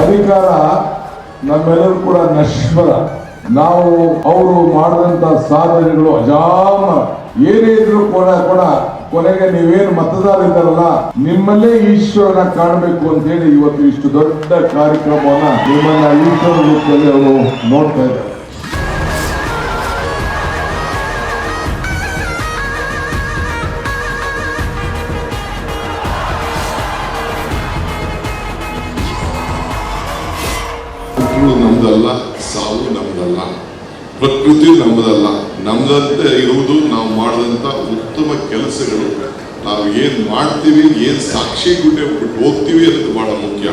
ಅಧಿಕಾರ ನಮ್ಮೆಲ್ಲರೂ ಕೂಡ ನಶ್ವರ. ನಾವು ಅವರು ಮಾಡಿದಂತ ಸಾಧನೆಗಳು ಅಜಾಮ ಏನೇ ಇದ್ರು ಕೂಡ ಕೂಡ ಕೊನೆಗೆ ನೀವೇನು ಮತದಾರ ಇದ್ದಾರಲ್ಲ, ನಿಮ್ಮಲ್ಲೇ ಈಶ್ವರನ ಕಾಣಬೇಕು ಅಂತ ಹೇಳಿ ಇವತ್ತು ಇಷ್ಟು ದೊಡ್ಡ ಕಾರ್ಯಕ್ರಮವನ್ನ ನಿಮ್ಮನ್ನ ಈಶ್ವರ ರೂಪದಲ್ಲಿ ಅವರು ನೋಡ್ತಾ ಇದ್ದಾರೆ. ಹುಟ್ಟು ನಮ್ದಲ್ಲ, ಸಾವು ನಮ್ದಲ್ಲ. ಪ್ರಕೃತಿ ನಮ್ದಲ್ಲ. ನಮ್ದಂತೆ ಇರುವುದು ನಾವು ಮಾಡಿದಂಥ ಉತ್ತಮ ಕೆಲಸಗಳು. ನಾವು ಏನು ಮಾಡ್ತೀವಿ, ಏನು ಸಾಕ್ಷಿ ಗುಡ್ಡೆ ಹೋಗ್ತೀವಿ ಅನ್ನೋದು ಭಾಳ ಮುಖ್ಯ.